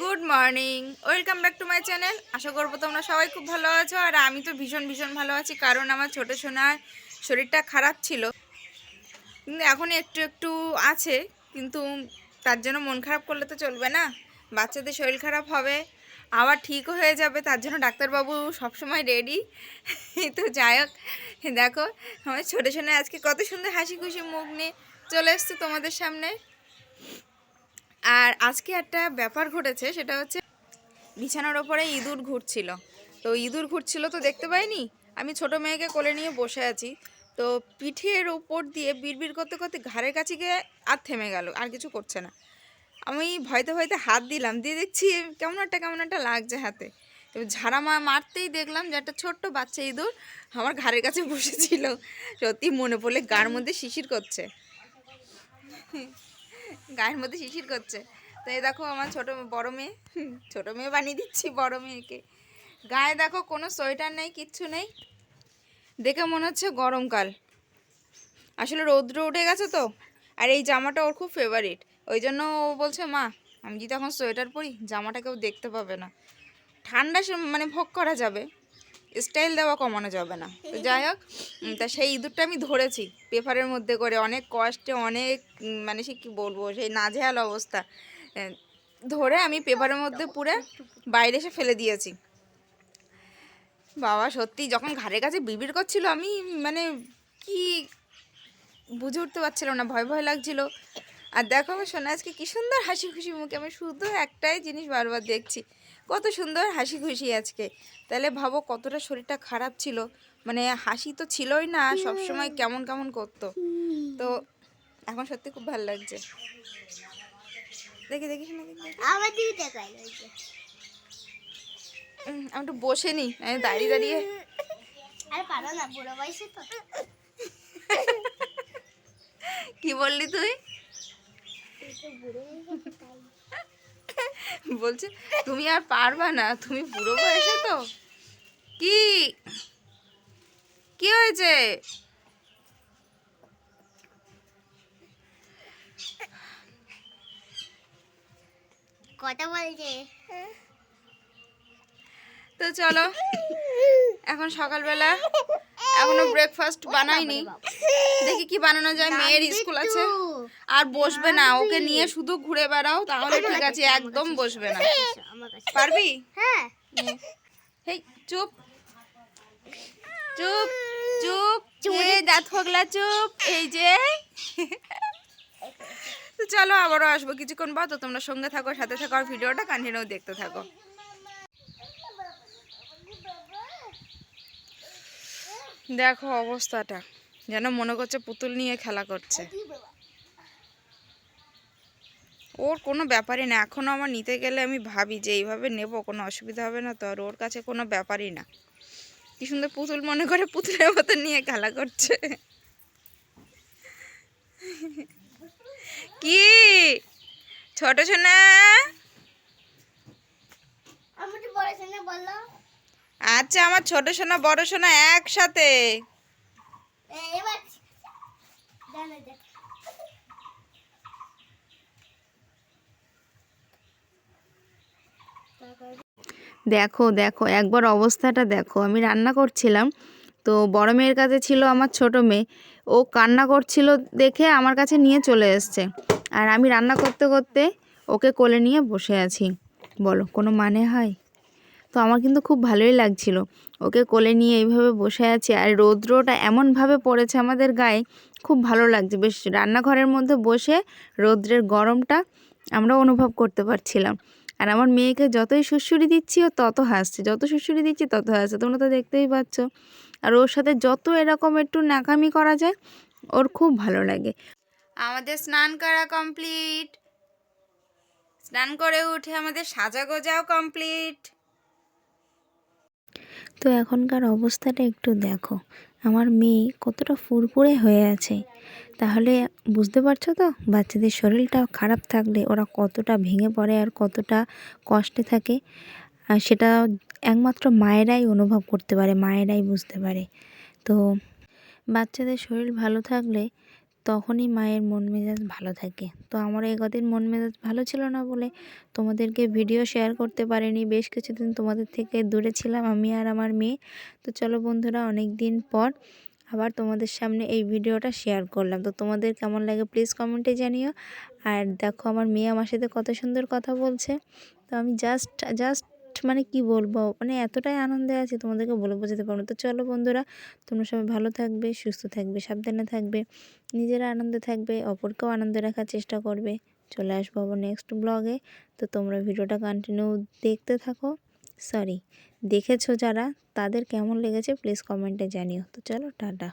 Good morning welcome back to my channel আশা করব তোমরা সবাই খুব ভালো আছো আর আমি তো ভীষণ ভীষণ ভালো আছি কারণ আমার ছোটো সোনার শরীরটা খারাপ ছিল। কিন্তু এখন একটু একটু আছে, কিন্তু তার জন্য মন খারাপ করলে তো চলবে না। বাচ্চাদের শরীর খারাপ হবে, আবার ঠিকও হয়ে যাবে, তার জন্য ডাক্তারবাবু সবসময় রেডি তো যাই হোক, দেখো, আমার ছোটো সোনা আজকে কত সুন্দর হাসি খুশি মুখ নিয়ে চলে এসছে তোমাদের সামনে। আর আজকে একটা ব্যাপার ঘটেছে, সেটা হচ্ছে বিছানার ওপরে ইঁদুর ঘুরছিল। তো ইঁদুর ঘুরছিল তো দেখতে পাইনি? আমি ছোট মেয়েকে কোলে নিয়ে বসে আছি। তো পিঠের ওপর দিয়ে বিড়বিড় করতে করতে ঘাড়ের কাছে গিয়ে আর থেমে গেল, আর কিছু করছে না। আমি ভয়তে ভয়তে হাত দিলাম, দিয়ে দেখছি কেমন একটা কেমন একটা লাগছে হাতে। এবার ঝাড়া মা মারতেই দেখলাম যে একটা ছোট্ট বাচ্চা ইঁদুর আমার ঘাড়ের কাছে বসেছিল। সত্যি মনে পড়লে গার মধ্যে শিশির করছে। গায়ের মধ্যে শিশির করছে। তো এই দেখো আমার ছোটো বড়ো মেয়ে ছোটো মেয়ে বানিয়ে দিচ্ছি বড়ো মেয়েকে। গায়ে দেখো কোনো সোয়েটার নেই, কিচ্ছু নেই। দেখে মনে হচ্ছে গরমকাল। আসলে রৌদ্র উঠে গেছে তো, আর এই জামাটা ওর খুব ফেভারিট ওই জন্য ও বলছে, মা, আমি যদি এখন সোয়েটার পরি, জামাটা কেউ দেখতে পাবে না। ঠান্ডা মানে ভোগ করা যাবে। স্টাইল দেওয়া কমানো যাবে না। তো যাই হোক তা সেই ইঁদুরটা আমি ধরেছি পেপারের মধ্যে করে, অনেক কষ্টে, অনেক মানে সে কী বলব, সেই নাজেহাল অবস্থা। ধরে আমি পেপারের মধ্যে পুরে বাইরে এসে ফেলে দিয়েছি। বাবা, সত্যি, যখন ঘাড়ের কাছে বিবির করছিল, আমি মানে কি বুঝে উঠতে পারছিল না, ভয় ভয় লাগছিল। আর দেখো আমার সোনা আজকে কি সুন্দর হাসি খুশি মুখে আমি শুধু একটাই জিনিস বারবার দেখছি। কত সুন্দর হাসি খুশি আজকে। তাহলে ভাবো কতটা শরীরটা খারাপ ছিল। মানে হাসি তো ছিলই না সব সময় কেমন কেমন করতো। তো এখন সত্যি খুব ভালো লাগছে। দেখি দেখি শোনা। আমার দিকে আমি একটু বসে নি আমি দাঁড়িয়ে দাঁড়িয়ে। আরে পারো না বুড়ো বয়সে তো। কি বললি তুই? বলছে তুমি আর পারবা না তুমি বুড়ো বয়সে তো? কি? কি হয়েছে? কথা বলছে। তো চলো এখন সকালবেলা এখনও ব্রেকফাস্ট বানাইনি। দেখি কি বানানো যায় মেয়ের স্কুল আছে। আর বসবে না ওকে নিয়ে শুধু ঘুরে বেড়াও তাহলে ঠিক আছে একদম বসবে না। পারবি? হ্যাঁ। হেই চুপ। চুপ চুপ। এই দাঁত ফগলা চুপ। এই যে। তো চলো আবারও আসব কিছুক্ষণ বাদ তো তোমরা সঙ্গে থাকো সাথে থাকো আর ভিডিওটা কন্টিনিউ দেখতে থাকো। দেখো অবস্থাটা। যেন মনে করছে পুতুল নিয়ে খেলা করছে। ওর কোনো ব্যাপারই না। এখনও আমার নিতে গেলে আমি ভাবি যে এইভাবে নেব, কোনো অসুবিধা হবে না তো, আর ওর কাছে কোনো ব্যাপারই না। কি সুন্দর পুতুল মনে করে পুতুলের মতো নিয়ে খেলা করছে। কি? ছোট সোনা? আমি তো বড় সঙ্গে বলল আচ্ছা আমার ছোট সোনা, বড় সোনা একসাথে। দেখো দেখো, একবার অবস্থাটা দেখো। আমি রান্না করছিলাম, তো বড় মেয়ের কাছে ছিল আমার ছোট মেয়ে। ও কান্না করছিল দেখে আমার কাছে নিয়ে চলে এসছে। আর আমি রান্না করতে করতে ওকে কোলে নিয়ে বসে আছি। বলো, কোনো মানে হয়? তো আমার কিন্তু খুব ভালোই লাগছিল। ওকে কোলে নিয়ে এইভাবে বসে আছি আর রৌদ্রটা এমনভাবে পড়েছে আমাদের গায়ে, খুব ভালো লাগছে। বেশ রান্নাঘরের মধ্যে বসে রৌদ্রের গরমটা আমরা অনুভব করতে পারছিলাম। আর আমার মেয়েকে যতই সুড়সুড়ি দিচ্ছি, ও তত হাসছে। যত সুড়সুড়ি দিচ্ছি, তত হাসছে। তোমরা তো দেখতেই পাচ্ছ। আর ওর সাথে যত এরকম একটু নাকামি করা যায়, ওর খুব ভালো লাগে। আমাদের স্নান করা কমপ্লিট। স্নান করে উঠে আমাদের সাজা গোজাও কমপ্লিট। তো এখনকার অবস্থাটা একটু দেখো। আমার মেয়ে কতটা ফুরফুরে হয়ে আছে। তাহলে বুঝতে পারছ তো? বাচ্চাদের শরীরটা খারাপ থাকলে ওরা কতটা ভেঙে পড়ে আর কতটা কষ্টে থাকে। আর সেটা একমাত্র মায়েরাই অনুভব করতে পারে, মায়েরাই বুঝতে পারে। তো বাচ্চাদের শরীর ভালো থাকলে তখনই মায়ের মন মেজাজ ভালো থাকে। তো আমার এই কদিন মন মেজাজ ভালো ছিল না বলে তোমাদেরকে ভিডিও শেয়ার করতে পারিনি। বেশ কিছুদিন তোমাদের থেকে দূরে ছিলাম আমি আর আমার মেয়ে। তো চলো বন্ধুরা অনেক দিন পর আবার তোমাদের সামনে এই ভিডিওটা শেয়ার করলাম। তো তোমাদের কেমন লাগে প্লিজ কমেন্টে জানিও। আর দেখো আমার মেয়ে আমার সাথে কত সুন্দর কথা বলছে। তো আমি জাস্ট জাস্ট মানে কি বলব? মানে এতটাই আনন্দে আছি, তোমাদেরকে বলে বোঝাতে পারব তো চলো বন্ধুরা, তোমরা সবাই ভালো থাকবে, সুস্থ থাকবে, সাবধানে থাকবে, নিজেরা আনন্দে থাকবে, অপরকেও আনন্দে রাখার চেষ্টা করবে। চলে আসব আবার নেক্সট ব্লগে তো তোমরা ভিডিওটা কন্টিনিউ দেখতে থাকো। সরি দেখেছ যারা, তাদের কেমন লেগেছে প্লিজ কমেন্টে জানিও। তো চলো, টাটা।